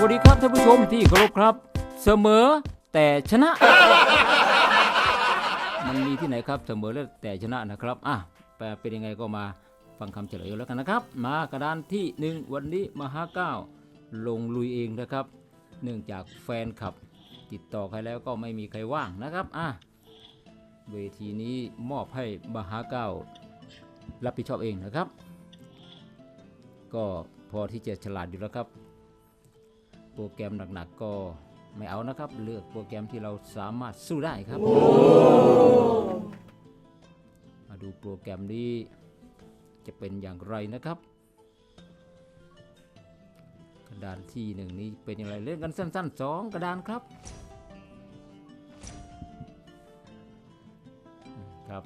วัสดีครับท่านผู้ชมที่เคารพครับ เสมอแต่ชนะ มันมีที่ไหนครับเสมอและแต่ชนะนะครับอะแปลเป็นยังไงก็มาฟังคำเฉลยกันแล้วกันนะครับ มากระดานที่หนึ่งวันนี้มหาเก้าลงลุยเองนะครับ เนื่องจากแฟนคลับ ติดต่อใครแล้วก็ไม่มีใครว่างนะครับอะเวทีนี้มอบให้มหาเก้ารับผิดชอบเองนะครับ ก็พอที่จะฉลาดอยู่แล้วครับ โปรแกรมหนักๆก็ไม่เอานะครับ เลือกโปรแกรมที่เราสามารถสู้ได้ครับ มาดูโปรแกรมนี้จะเป็นอย่างไรนะครับ กระดานที่หนึ่งนี้เป็นอย่างไรเล่นกันสั้นๆสองกระดานครับอืมครับ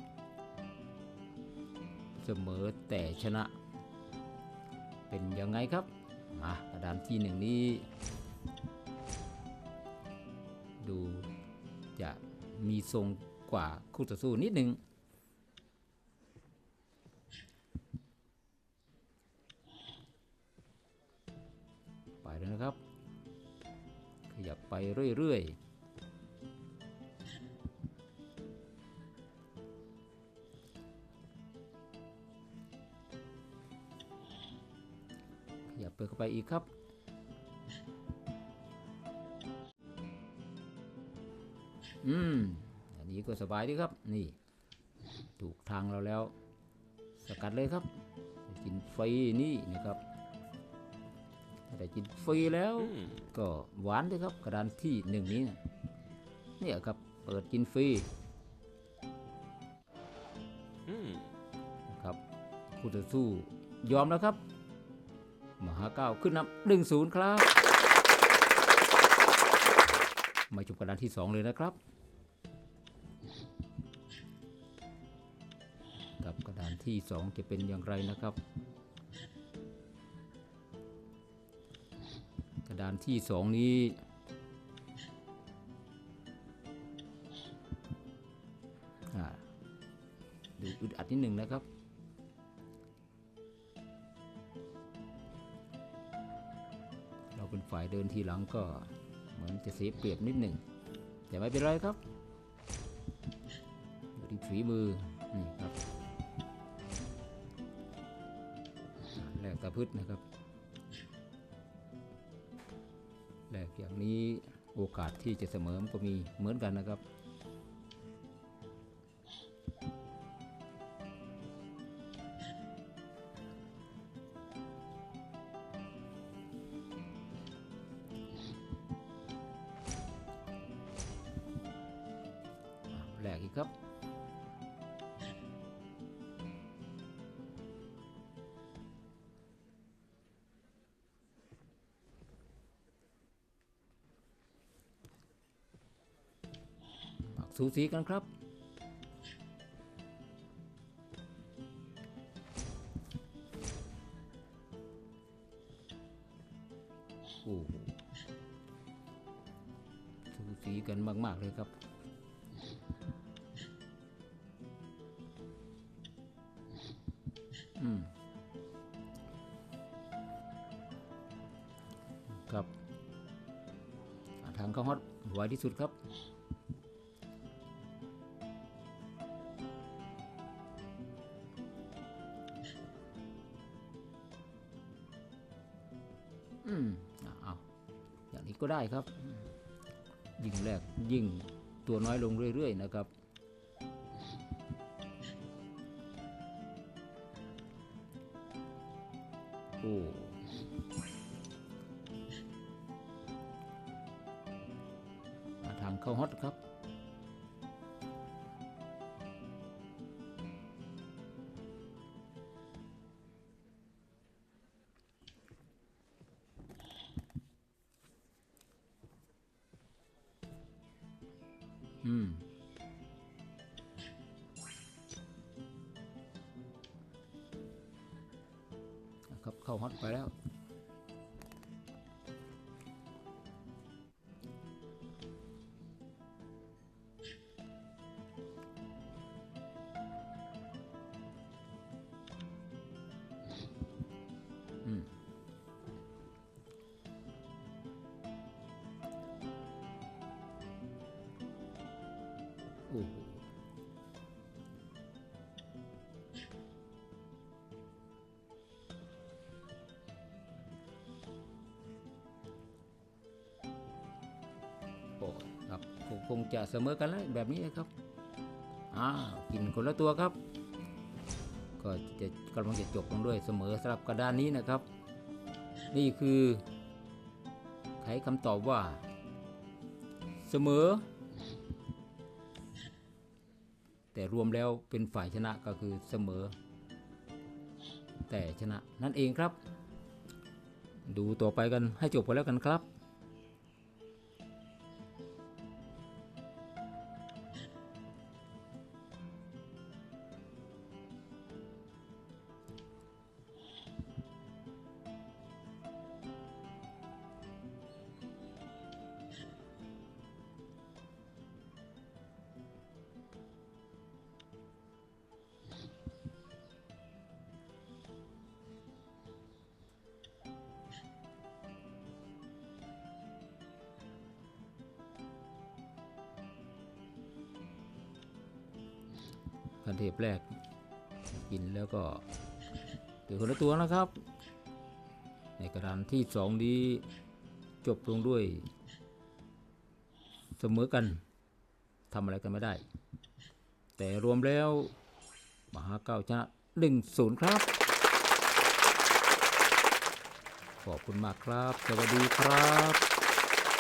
เสมอแต่ชนะ เป็นยังไงครับ มากระดานที่หนึ่งนี้ จะมีทรงกว่าคู่ต่อสู้นิดหนึ่งไปแล้วนะครับ ขยับไปเรื่อยๆขยับไปเข้าไปอีกครับ อืม อันนี้ก็สบายดีครับ นี่ ถูกทางเราแล้ว สกัดเลยครับ กินฟรีนี่นะครับถ้าได้กินฟรีแล้ว ก็หวานด้วยครับ กระดานที่หนึ่งนี้นะเนี่ยครับ เปิดกินฟรีนะครับคู่ต่อสู้ยอมแล้วครับ มหาเก้าขึ้นนำหนึ่งศูนย์ครับ มาชมกระดานที่สองเลยนะครับ กับกระดานที่สองจะเป็นอย่างไรนะครับ กระดานที่สองนี้อ่าดูอึดอัดนิดหนึ่งนะครับเราเป็นฝ่ายเดินทีหลังก็ เหมือนจะเสียเปรียบนิดหนึ่ง แต่ไม่เป็นไรครับอยู่ที่ฝีมือ นี่ครับอ่าแลกตะพืชนะครับแลกอย่างนี้โอกาสที่จะเสมอมันก็มีเหมือนกันนะครับ ครับ สูสีกันครับโอ้โหสูสีกันมาก ๆ เลยครับ ครับทางข้าฮอตไวที่สุดครับอืมเอาเอาอย่างนี้ก็ได้ครับ ยิ่งแรกยิ่งตัวน้อยลงเรื่อย ๆ นะครับ โอ้มาทางเข้าฮอตครับอืม ครับเข้าฮอตไปแล้วโอ้โห ครับคงจะเสมอกันแล้วแบบนี้นะครับอ่ากินคนละตัวครับ ก็จะกำลังจะจบลงด้วยเสมอสำหรับกระดานนี้นะครับ นี่คือไขคำตอบว่า เสมอ แต่รวมแล้วเป็นฝ่ายชนะก็คือเสมอ แต่ชนะนั่นเองครับ ดูต่อไปกันให้จบกันแล้วกันครับ คันเทปแรก กินแล้วก็เดี๋ยวคนละตัวนะครับ ในกระดานที่สองนี้จบลงด้วย เสมอกันทำอะไรกันไม่ได้ แต่รวมแล้ว มหาเก้าชนะหนึ่งศูนย์ครับ ขอบคุณมากครับ สวัสดีครับ